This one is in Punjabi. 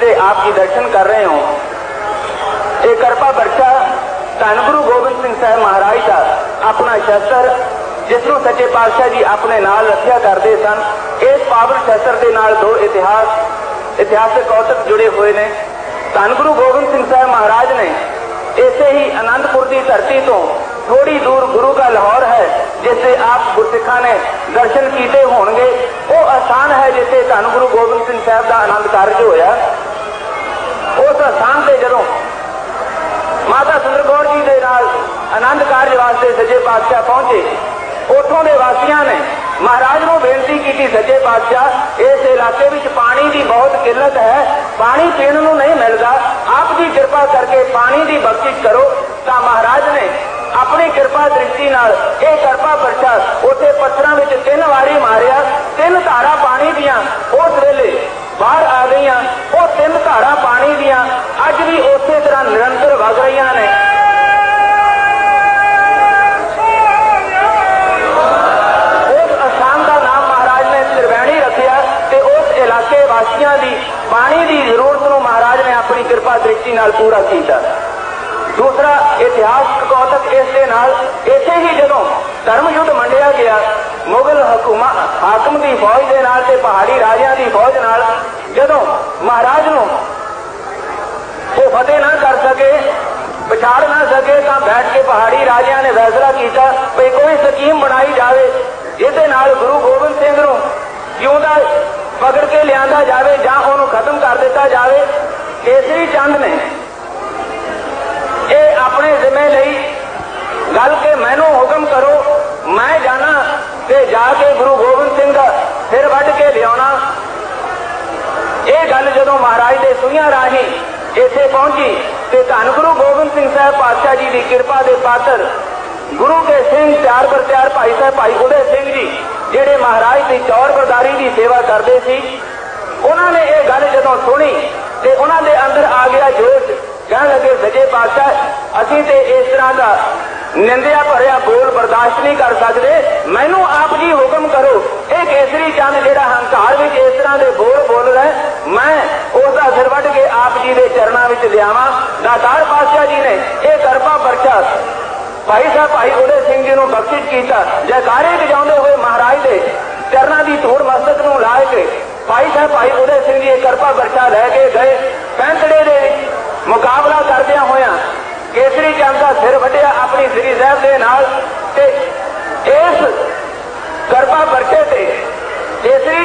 ਦੇ ਆਪ ਜੀ ਦਰਸ਼ਨ ਕਰ ਰਹੇ ਹੋ ਇਹ ਕਿਰਪਾ ਬਰਛਾ ਧੰਨ ਗੁਰੂ ਗੋਬਿੰਦ ਸਿੰਘ ਸਾਹਿਬ ਮਹਾਰਾਜ ਦਾ ਆਪਣਾ ਸ਼ਸਤਰ ਜਿਸ ਨੂੰ ਸੱਚੇ ਪਾਤਸ਼ਾਹ ਜੀ ਆਪਣੇ ਨਾਲ ਰੱਖਿਆ ਕਰਦੇ ਸਨ, ਇਸ ਪਾਵਨ ਸ਼ਸਤਰ ਦੇ ਨਾਲ ਦੋ ਇਤਿਹਾਸ, ਇਤਿਹਾਸਕ ਕੌਤਕ ਜੁੜੇ ਹੋਏ ਨੇ। ਧੰਨ ਗੁਰੂ ਗੋਬਿੰਦ ਸਿੰਘ ਸਾਹਿਬ ਮਹਾਰਾਜ ਨੇ ਇਸੇ ਹੀ ਅਨੰਦਪੁਰ ਦੀ ਧਰਤੀ ਤੋਂ ਥੋੜੀ ਦੂਰ ਗੁਰੂ ਦਾ ਲਾਹੌਰ ਹੈ, ਜਿੱਥੇ ਆਪ ਗੁਰਸਿੱਖਾਂ ਨੇ ਦਰਸ਼ਨ ਕੀਤੇ ਹੋਣਗੇ। ਉਹ ਆਸਾਨ ਹੈ ਜਿੱਥੇ ਧੰਨ ਗੁਰੂ ਗੋਬਿੰਦ ਸਿੰਘ ਸਾਹਿਬ ਦਾ ਆਨੰਦ ਕਾਰਜ ਹੋਇਆ ਉਸ ਆਸਥਾਨ ਤੇ ਜਦੋਂ ਮਾਤਾ ਸੁੰਦਰ ਕੌਰ ਜੀ ਦੇ ਨਾਲ ਆਨੰਦ ਕਾਰਜ ਵਾਸਤੇ ਸੱਚੇ ਪਾਤਸ਼ਾਹ ਪਹੁੰਚੇ। ਉਥੋਂ ਦੇ ਵਾਸੀਆਂ ਨੇ ਮਹਾਰਾਜ ਨੂੰ ਬੇਨਤੀ ਕੀਤੀ, ਸੱਜੇ ਪਾਤਸ਼ਾਹ, ਇਸ ਇਲਾਕੇ ਵਿੱਚ ਪਾਣੀ ਦੀ ਬਹੁਤ ਕਿੱਲਤ ਹੈ, ਪਾਣੀ ਪੀਣ ਨੂੰ ਨਹੀਂ ਮਿਲਦਾ। ਆਪ ਦੀ ਕਿਰਪਾ ਕਰਕੇ ਪਾਣੀ ਦੀ ਬਖਸ਼ਿਸ਼ ਕਰੋ। ਤਾਂ ਮਹਾਰਾਜ ਨੇ ਆਪਣੀ ਕਿਰਪਾ ਦ੍ਰਿਸ਼ਟੀ ਨਾਲ ਇਹ ਕਿਰਪਾ ਵਰਸ਼ਾ ਉੱਥੇ ਪੱਥਰਾਂ ਵਿੱਚ ਤਿੰਨ ਵਾਰੀ ਮਾਰਿਆ। ਤਿੰਨ ਧਾਰਾ ਪਾਣੀ ਦੀਆਂ ਉਸ ਵੇਲੇ ਕਿਰਪਾ ਦ੍ਰਿਸ਼ਟੀ ਨਾਲ ਪੂਰਾ ਕੀਤਾ। ਦੂਸਰਾ, ਇਤਿਹਾਸ, ਕੌਤਕ ਇਸ ਦੇ ਨਾਲ ਇੱਥੇ ਹੀ ਜਦੋਂ ਧਰਮ ਯੁੱਧ ਮੰਡਿਆ ਗਿਆ, ਮੁਗਲ ਹਕੂਮਤ ਹਾਕਮ ਦੀ ਫੌਜ ਦੇ ਨਾਲ ਤੇ ਪਹਾੜੀ ਰਾਜਿਆਂ ਦੀ ਫੌਜ ਨਾਲ ਜਦੋਂ ਮਹਾਰਾਜ ਨੂੰ ਉਹ ਫਤਿਹ ਨਾ ਕਰ ਸਕੇ ਵਿਚਾਰ ਨਾ ਸਕੇ, ਤਾਂ ਬੈਠ ਕੇ ਪਹਾੜੀ ਰਾਜਿਆਂ ਨੇ ਫੈਸਲਾ ਕੀਤਾ ਵੀ ਕੋਈ ਸਕੀਮ ਬਣਾਈ ਜਾਵੇ, ਜਿਹਦੇ ਨਾਲ ਗੁਰੂ ਗੋਬਿੰਦ ਸਿੰਘ ਨੂੰ ਕਿਉਂ ਦਾ ਪਕੜ ਕੇ ਲਿਆਂਦਾ ਜਾਵੇ ਜਾਂ ਉਹਨੂੰ ਖਤਮ ਕਰ ਦਿੱਤਾ ਜਾਵੇ ਕੇਸਰੀ ਚੰਦ ਨੇ। ਇਹ ਆਪਣੇ ਜ਼ਿੰਮੇ ਲਈ ਗੱਲ ਕਿ ਮੈਨੂੰ ਹੁਕਮ ਕਰੋ, ਮੈਂ ਜਾਣਾ ਤੇ ਜਾ ਕੇ ਗੁਰੂ ਗੋਬਿੰਦ ਸਿੰਘ ਦਾ ਸਿਰ ਵੱਢ ਕੇ ਲਿਆਉਣਾ। ਇਹ ਗੱਲ ਜਦੋਂ ਮਹਾਰਾਜ ਦੇ ਸੁਈਆਂ ਰਾਹੀਂ ਇੱਥੇ ਪਹੁੰਚੀ ਤੇ ਧੰਨ ਗੁਰੂ ਗੋਬਿੰਦ ਸਿੰਘ ਸਾਹਿਬ ਪਾਤਸ਼ਾਹ ਜੀ ਦੀ ਕਿਰਪਾ ਦੇ ਪਾਤਰ ਗੁਰੂ ਕੇ ਸਿੰਘ ਤਿਆਰ ਬਰ ਭਾਈ ਸਾਹਿਬ, ਭਾਈ ਉਦੇ ਸਿੰਘ ਜੀ, ਜਿਹੜੇ ਮਹਾਰਾਜ ਦੀ ਚੌਰ ਬਰਦਾਰੀ ਦੀ ਸੇਵਾ ਕਰਦੇ ਸੀ ਉਹਨਾਂ ਨੇ ਇਹ ਗੱਲ ਜਦੋਂ ਸੁਣੀ ਤੇ ਉਹਨਾਂ ਦੇ ਅੰਦਰ ਆ ਗਿਆ ਜੋਸ਼। ਕਹਿਣ ਲੱਗੇ, ਸਜੇ ਪਾਤਸ਼ਾਹ, ਅਸੀਂ ਤੇ ਇਸ ਤਰ੍ਹਾਂ ਦਾ ਨਿੰਦਿਆ ਭਰਿਆ ਬੋਲ ਬਰਦਾਸ਼ਤ ਨਹੀਂ ਕਰ ਸਕਦੇ। ਮੈਨੂੰ ਆਪ ਜੀ ਹੁਕਮ ਕਰੋ, ਇਹ ਕੇਸਰੀ ਚੰਦ ਜਿਹੜਾ ਹੰਕਾਰ ਵਿੱਚ ਇਸ ਤਰ੍ਹਾਂ ਦੇ ਬੋਲ ਬੋਲ ਰਿਹਾ ਮੈਂ ਉਸ ਦਾ ਸਿਰ ਵੱਢ ਕੇ ਆਪ ਜੀ ਦੇ ਚਰਨਾਂ ਵਿੱਚ ਲਿਆਵਾਂ। ਦਾਤਾਰ ਪਾਤਸ਼ਾਹ ਜੀ ਨੇ ਇਹ ਕਰਪਾ ਬਰਛਾ ਭਾਈ ਸਾਹਿਬ, ਭਾਈ ਉਦੇ ਸਿੰਘ ਜੀ ਨੂੰ ਬਖਸ਼ਿਸ਼ ਕੀਤਾ। ਜੈਕਾਰੇ ਵਜਾਉਂਦੇ ਹੋਏ ਮਹਾਰਾਜ ਦੇ ਚਰਨਾਂ ਦੀ ਧੂੜ ਮਸਤਕ ਨੂੰ ਲਾ ਕੇ ਭਾਈ ਸਾਹਿਬ, ਭਾਈ ਉਦੇ ਸਿੰਘ ਜੀ ਇਹ ਕਰਪਾ ਬਰਛਾ ਲੈ ਕੇ ਗਏ। ਜਾਂਦਾ ਦਾ ਸਿਰ ਵੱਢਿਆ ਆਪਣੀ ਸ੍ਰੀ ਸਾਹਿਬ ਦੇ ਨਾਲ ਤੇ